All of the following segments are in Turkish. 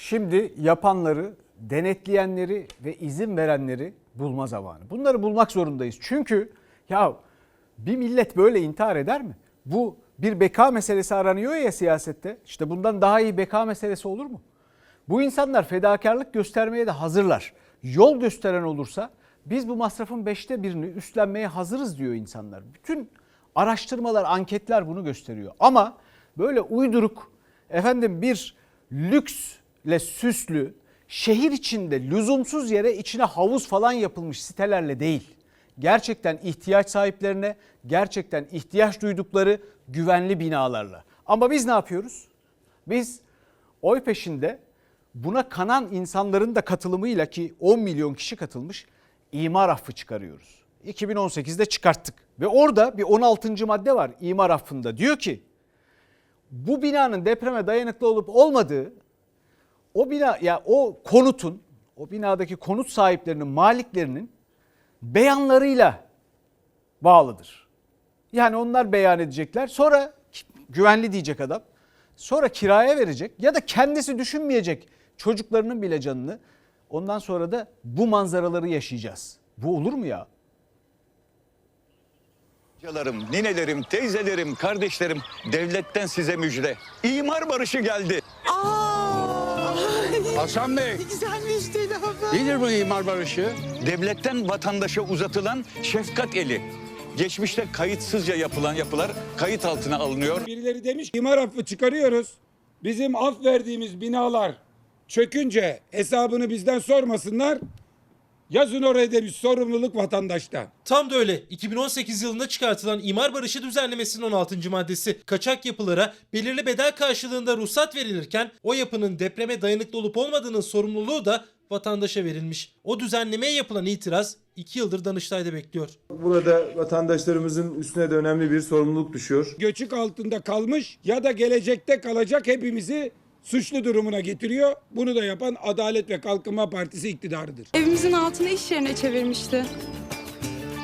Şimdi yapanları, denetleyenleri ve izin verenleri bulma zamanı. Bunları bulmak zorundayız. Çünkü ya bir millet böyle intihar eder mi? Bu bir beka meselesi aranıyor ya siyasette. İşte bundan daha iyi beka meselesi olur mu? Bu insanlar fedakarlık göstermeye de hazırlar. Yol gösteren olursa biz bu masrafın beşte birini üstlenmeye hazırız diyor insanlar. Bütün araştırmalar, anketler bunu gösteriyor. Ama böyle uyduruk efendim bir lüksle süslü şehir içinde lüzumsuz yere içine havuz falan yapılmış sitelerle değil. Gerçekten ihtiyaç sahiplerine, gerçekten ihtiyaç duydukları güvenli binalarla. Ama biz ne yapıyoruz? Biz oy peşinde buna kanan insanların da katılımıyla ki 10 milyon kişi katılmış imar affı çıkarıyoruz. 2018'de çıkarttık ve orada bir 16. madde var imar affında. Diyor ki bu binanın depreme dayanıklı olup olmadığı o bina ya o konutun o binadaki konut sahiplerinin maliklerinin beyanlarıyla bağlıdır. Yani onlar beyan edecekler. Sonra güvenli diyecek adam. Sonra kiraya verecek ya da kendisi düşünmeyecek çocuklarının bile canını. Ondan sonra da bu manzaraları yaşayacağız. Bu olur mu ya? Amcalarım, ninelerim, teyzelerim, kardeşlerim devletten size müjde. İmar barışı geldi. Hasan Bey, Güzel müjdeli haber. nedir bu imar barışı? Devletten vatandaşa uzatılan şefkat eli. Geçmişte kayıtsızca yapılan yapılar kayıt altına alınıyor. Birileri demiş ki imar affı çıkarıyoruz. Bizim af verdiğimiz binalar çökünce hesabını bizden sormasınlar. Yazın oraya demiş sorumluluk vatandaşta. Tam da öyle. 2018 yılında çıkartılan imar barışı düzenlemesinin 16. maddesi. Kaçak yapılara belirli bedel karşılığında ruhsat verilirken o yapının depreme dayanıklı olup olmadığının sorumluluğu da vatandaşa verilmiş. O düzenlemeye yapılan itiraz 2 yıldır Danıştay'da bekliyor. Burada vatandaşlarımızın üstüne de önemli bir sorumluluk düşüyor. Göçük altında kalmış ya da gelecekte kalacak hepimizi suçlu durumuna getiriyor. Bunu da yapan Adalet ve Kalkınma Partisi iktidarıdır. Evimizin altını iş yerine çevirmişti.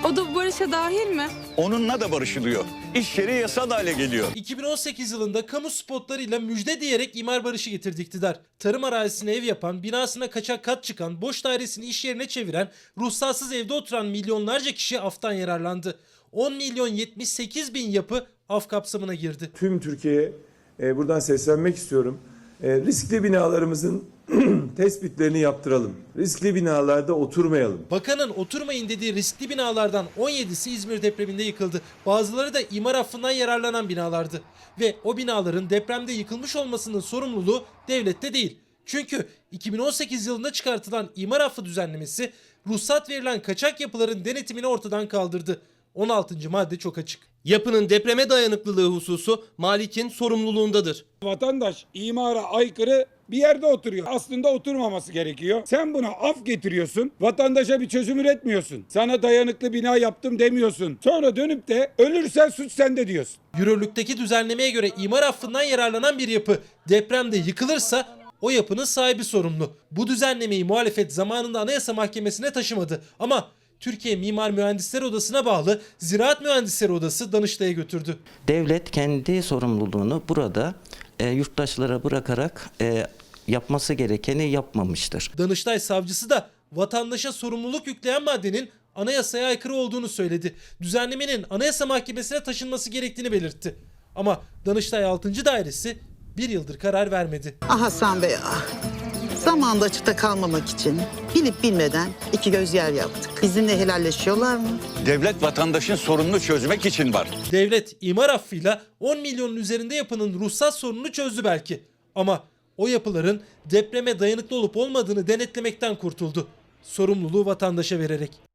O da bu barışa dahil mi? Onunla da barışılıyor. İş yeri yasal hale geliyor. 2018 yılında kamu spotlarıyla müjde diyerek imar barışı getirdi iktidar. Tarım arazisine ev yapan, binasına kaçak kat çıkan, boş dairesini iş yerine çeviren, ruhsatsız evde oturan milyonlarca kişi aftan yararlandı. 10 milyon 78 bin yapı af kapsamına girdi. Tüm Türkiye'ye e, buradan seslenmek istiyorum. E, riskli binalarımızın tespitlerini yaptıralım. Riskli binalarda oturmayalım. Bakanın oturmayın dediği riskli binalardan 17'si İzmir depreminde yıkıldı. Bazıları da imar affından yararlanan binalardı. Ve o binaların depremde yıkılmış olmasının sorumluluğu devlette değil. Çünkü 2018 yılında çıkartılan imar affı düzenlemesi ruhsat verilen kaçak yapıların denetimini ortadan kaldırdı. 16. madde çok açık. Yapının depreme dayanıklılığı hususu malikin sorumluluğundadır. Vatandaş imara aykırı bir yerde oturuyor. Aslında oturmaması gerekiyor. Sen buna af getiriyorsun. Vatandaşa bir çözüm üretmiyorsun. Sana dayanıklı bina yaptım demiyorsun. Sonra dönüp de ölürsen suç sende diyorsun. Yürürlükteki düzenlemeye göre imar affından yararlanan bir yapı depremde yıkılırsa o yapının sahibi sorumlu. Bu düzenlemeyi muhalefet zamanında Anayasa Mahkemesi'ne taşımadı. Ama Türkiye Mimar Mühendisleri Odası'na bağlı Ziraat Mühendisleri Odası Danıştay'a götürdü. Devlet kendi sorumluluğunu burada e, yurttaşlara bırakarak e, yapması gerekeni yapmamıştır. Danıştay savcısı da vatandaşa sorumluluk yükleyen maddenin anayasaya aykırı olduğunu söyledi. Düzenlemenin Anayasa Mahkemesi'ne taşınması gerektiğini belirtti. Ama Danıştay 6. Dairesi bir yıldır karar vermedi. Ah Hasan Bey ah. Zamanında açıkta kalmamak için bilip bilmeden iki göz yer yaptık. Bizimle helalleşiyorlar mı? Devlet vatandaşın sorununu çözmek için var. Devlet imar affıyla 10 milyonun üzerinde yapının ruhsat sorununu çözdü belki. Ama o yapıların depreme dayanıklı olup olmadığını denetlemekten kurtuldu. Sorumluluğu vatandaşa vererek.